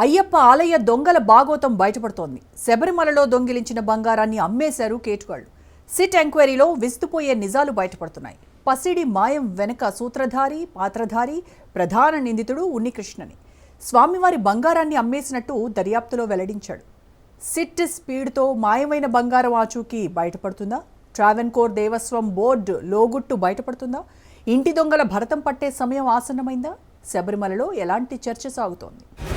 అయ్యప్ప ఆలయ దొంగల బాగోతం బయటపడుతోంది. శబరిమలలో దొంగిలించిన బంగారాన్ని అమ్మేశారు కేటుగాళ్ళు సిట్ ఎంక్వైరీలో విస్తుపోయే నిజాలు బయటపడుతున్నాయి. పసిడి మాయం వెనుక సూత్రధారి పాత్రధారి ప్రధాన నిందితుడు ఉన్నికృష్ణని. స్వామివారి బంగారాన్ని అమ్మేసినట్టు దర్యాప్తులో వెల్లడించాడు. సిట్ స్పీడ్తో మాయమైన బంగారం ఆచూకీ బయటపడుతుందా? ట్రావెన్కోర్ దేవస్వం బోర్డు లోగుట్టు బయటపడుతుందా? ఇంటి దొంగల భరతం పట్టే సమయం ఆసన్నమైందా? శబరిమలలో ఎలాంటి చర్చ సాగుతోంది?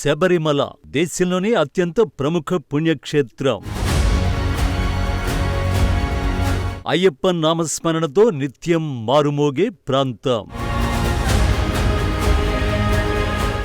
శబరిమల దేశంలోనే అత్యంత ప్రముఖ పుణ్యక్షేత్రం. అయ్యప్ప నామస్మరణతో నిత్యం మారుమోగే ప్రాంతం.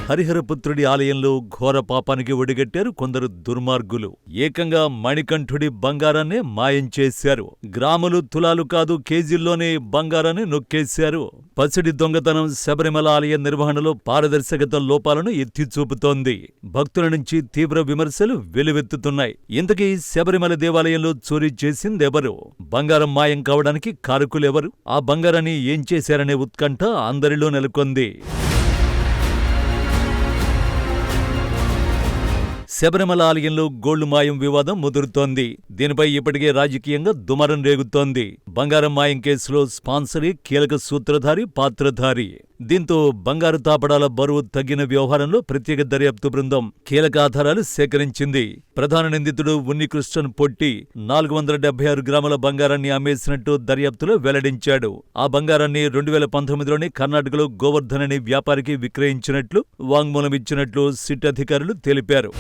హరిహరపుత్రుడి ఆలయంలో ఘోర పాపానికి ఒడిగట్టారు కొందరు దుర్మార్గులు. ఏకంగా మణికంఠుడి బంగారాన్నే మాయం చేశారు. గ్రాములు తులాలు కాదు కేజీల్లోనే బంగారాన్ని నొక్కేశారు. పసిడి దొంగతనం శబరిమల ఆలయ నిర్వహణలో పారదర్శకత లోపాలను ఎత్తి చూపుతోంది భక్తుల నుంచి తీవ్ర విమర్శలు వెలువెత్తుతున్నాయి. ఇంతకీ శబరిమల దేవాలయంలో చోరీ చేసిందెవరు? బంగారం మాయం కావడానికి కారకులెవరు? ఆ బంగారాన్ని ఏం చేశారనే ఉత్కంఠ అందరిలో నెలకొంది. శబరిమల ఆలయంలో గోళ్ళు మాయం వివాదం ముదురుతోంది. దీనిపై ఇప్పటికే రాజకీయంగా దుమరం రేగుతోంది. బంగారం మాయం కేసులో స్పాన్సరే కీలక సూత్రధారి పాత్రధారి. దీంతో బంగారు తాపడాల బరువు తగ్గిన వ్యవహారంలో ప్రత్యేక దర్యాప్తు బృందం కీలక ఆధారాలు సేకరించింది. ప్రధాన నిందితుడు ఉన్నికృష్ణన్ పొట్టి నాలుగు వందల డెబ్బై ఆరు గ్రాముల బంగారాన్ని అమ్మేసినట్టు దర్యాప్తులో వెల్లడించాడు. ఆ బంగారాన్ని రెండు వేల పంతొమ్మిదిలోని కర్ణాటకలో గోవర్ధన్ అనే వ్యాపారికి విక్రయించినట్లు వాంగ్మూలం ఇచ్చినట్లు సిట్ అధికారులు తెలిపారు.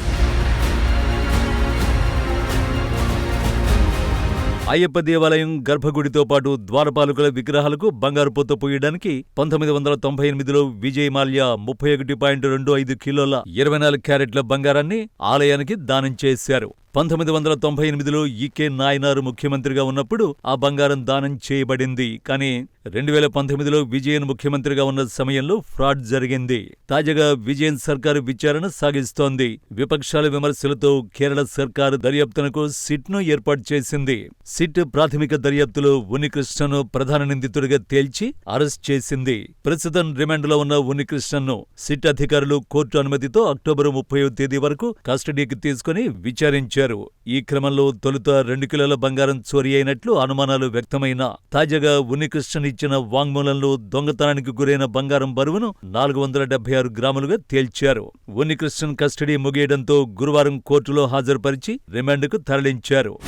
అయ్యప్ప దేవాలయం గర్భగుడితో పాటు ద్వారపాలకుల విగ్రహాలకు బంగారు పూత పోయడానికి పంతొమ్మిది వందల తొంభై ఎనిమిదిలో విజయ్ మాల్యా ముప్పై ఒకటి పాయింట్ రెండు ఐదు కిలోల ఇరవై నాలుగు క్యారెట్ల బంగారాన్ని ఆలయానికి దానం చేశారు. పంతొమ్మిది వందల తొంభై ఎనిమిదిలో ఈకే నాయనారు ముఖ్యమంత్రిగా ఉన్నప్పుడు ఆ బంగారం దానం చేయబడింది. కానీ రెండు వేల పంతొమ్మిదిలో విజయన్ ముఖ్యమంత్రిగా ఉన్న సమయంలో ఫ్రాడ్ జరిగింది. తాజాగా విజయన్ సర్కారు విచారణ సాగిస్తోంది. విపక్షాల విమర్శలతో కేరళ సర్కారు దర్యాప్తునకు సిట్ను ఏర్పాటు చేసింది. సిట్ ప్రాథమిక దర్యాప్తులో ఉన్నికృష్ణను ప్రధాన నిందితుడిగా తేల్చి అరెస్ట్ చేసింది. ప్రస్తుతం రిమాండ్లో ఉన్న ఉన్నికృష్ణను సిట్ అధికారులు కోర్టు అనుమతితో అక్టోబర్ ముప్పై తేదీ వరకు కస్టడీకి తీసుకుని విచారించారు. ఈ క్రమంలో తొలుత రెండు కిలోల బంగారం చోరీ అయినట్లు అనుమానాలు వ్యక్తమైనా తాజాగా ఉన్నికృష్ణన్ ఇచ్చిన వాంగ్మూలంలో దొంగతనానికి గురైన బంగారం బరువును నాలుగు వందల డెబ్బై ఆరు గ్రాములుగా తేల్చారు. ఉన్నికృష్ణన్ కస్టడీ ముగియడంతో గురువారం కోర్టులో హాజరుపరిచి రిమాండ్కు తరలించారు.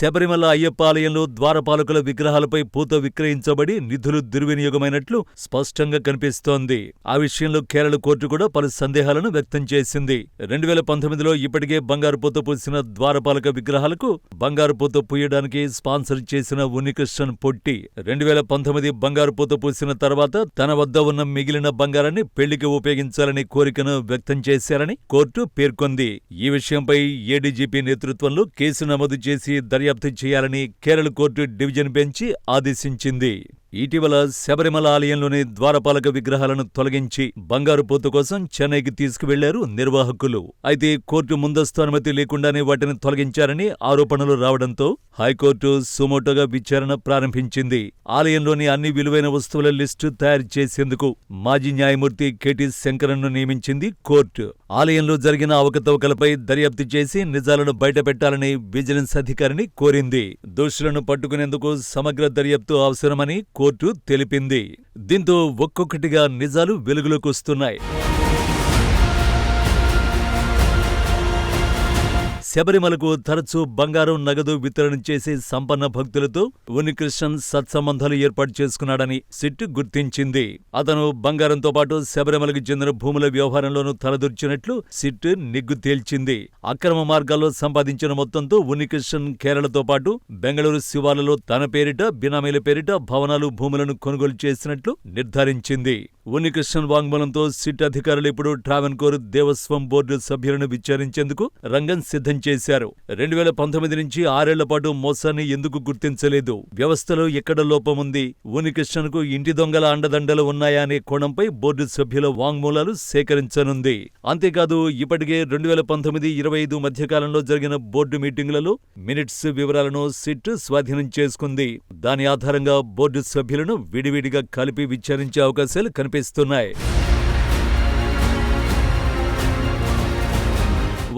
శబరిమల అయ్యప్ప ఆలయంలో ద్వారపాలకుల విగ్రహాలపై పూత విక్రయించబడి నిధులు దుర్వినియోగమైనట్లు స్పష్టంగా కనిపిస్తోంది. ఆ విషయంలో కేరళ కోర్టు కూడా పలు సందేహాలను వ్యక్తం చేసింది. రెండు వేల పంతొమ్మిదిలో ఇప్పటికే బంగారు పూత పూసిన ద్వారపాలక విగ్రహాలకు బంగారు పూత పూయడానికి స్పాన్సర్ చేసిన ఉన్నికృష్ణన్ పొట్టి రెండు వేల పంతొమ్మిది బంగారు పూత పూసిన తర్వాత తన వద్ద ఉన్న మిగిలిన బంగారాన్ని పెళ్ళికి ఉపయోగించాలని కోరికను వ్యక్తం చేశారని కోర్టు పేర్కొంది. ఈ విషయంపై ఏడీజీపీ నేతృత్వంలో కేసు నమోదు చేసి దర్యాప్తు చేయాలని కేరళ కోర్టు డివిజన్ బెంచి ఆదేశించింది. ఇటీవల శబరిమల ఆలయంలోని ద్వారపాలక విగ్రహాలను తొలగించి బంగారు పోతు కోసం చెన్నైకి తీసుకువెళ్ళారు నిర్వాహకులు. అయితే కోర్టు ముందస్తు అనుమతి లేకుండానే వాటిని తొలగించారని ఆరోపణలు రావడంతో హైకోర్టు సుమోటోగా విచారణ ప్రారంభించింది. ఆలయంలోని అన్ని విలువైన వస్తువుల లిస్టు తయారు చేసేందుకు మాజీ న్యాయమూర్తి కెటి శంకరన్ను నియమించింది కోర్టు. ఆలయంలో జరిగిన అవకతవకలపై దర్యాప్తు చేసి నిజాలను బయటపెట్టాలని విజిలెన్స్ అధికారిని కోరింది. దోషులను పట్టుకునేందుకు సమగ్ర దర్యాప్తు అవసరమని కోర్టు తెలిపింది. దీంతో ఒక్కొక్కటిగా నిజాలు వెలుగులోకి శబరిమలకు తరచూ బంగారం నగదు వితరణ చేసే సంపన్న భక్తులతో ఉన్నికృష్ణన్ సత్సంబంధాలు ఏర్పాటు చేసుకున్నాడని సిట్ గుర్తించింది. అతను బంగారంతో పాటు శబరిమలకు చెందిన భూముల వ్యవహారంలోనూ తలదూర్చినట్లు సిట్ నిగ్గు తేల్చింది. అక్రమ మార్గాల్లో సంపాదించిన మొత్తంతో ఉన్నికృష్ణన్ కేరళతో పాటు బెంగళూరు శివార్లలో తన పేరిట బినామీల పేరిట భవనాలు భూములను కొనుగోలు చేసినట్లు నిర్ధారించింది. ఉన్నికృష్ణన్ వాంగ్మూలంతో సిట్ అధికారులు ఇప్పుడు ట్రావెన్కోర్ దేవస్వం బోర్డు సభ్యులను విచారించేందుకు రంగం సిద్ధం చేశారు. రెండు వేల పంతొమ్మిది నుంచి ఆరేళ్ళ పాటు మోసాన్ని ఎందుకు గుర్తించలేదు? వ్యవస్థలో ఎక్కడ లోపముంది ఉన్నికృష్ణన్కు ఇంటి దొంగల అండదండలు ఉన్నాయా అనే కోణంపై బోర్డు సభ్యుల వాంగ్మూలాలు సేకరించనుంది. అంతేకాదు ఇప్పటికే రెండు వేల పంతొమ్మిది ఇరవై ఐదు మధ్యకాలంలో జరిగిన బోర్డు మీటింగులలో మినిట్స్ వివరాలను సిట్ స్వాధీనం చేసుకుంది. దాని ఆధారంగా బోర్డు సభ్యులను విడివిడిగా కలిపి విచారించే అవకాశాలు కనిపిస్తున్నాయి.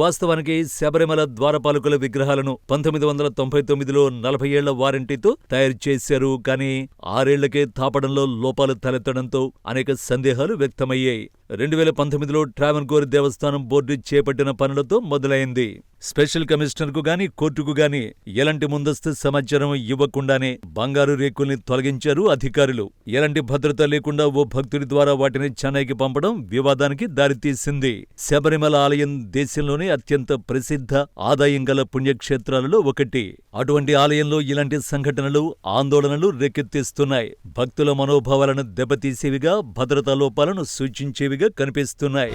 వాస్తవానికి శబరిమల ద్వారపాలకుల విగ్రహాలను పంతొమ్మిది వందల తొంభై తొమ్మిదిలో నలభై ఏళ్ళ వారంటీతో తయారు చేశారు కానీ ఆరేళ్ళకే తాపడంలో లోపాలు తలెత్తడంతో అనేక సందేహాలు వ్యక్తమయ్యాయి. రెండు వేల పంతొమ్మిదిలో ట్రావెన్కోర్ దేవస్థానం బోర్డు చేపట్టిన పనులతో మొదలైంది. స్పెషల్ కమిషనర్కు గాని కోర్టుకు గాని ఎలాంటి ముందస్తు సమాచారం ఇవ్వకుండానే బంగారు రేకుల్ని తొలగించారు అధికారులు. ఎలాంటి భద్రత లేకుండా ఓ భక్తుడి ద్వారా వాటిని చెన్నైకి పంపడం వివాదానికి దారితీసింది. శబరిమల ఆలయం దేశంలోనే అత్యంత ప్రసిద్ధ ఆదాయం గల పుణ్యక్షేత్రాలలో ఒకటి. అటువంటి ఆలయంలో ఇలాంటి సంఘటనలు ఆందోళనలు రేకెత్తిస్తున్నాయి. భక్తుల మనోభావాలను దెబ్బతీసేవిగా భద్రతా లోపాలను సూచించేవిగా కనిపిస్తున్నాయి.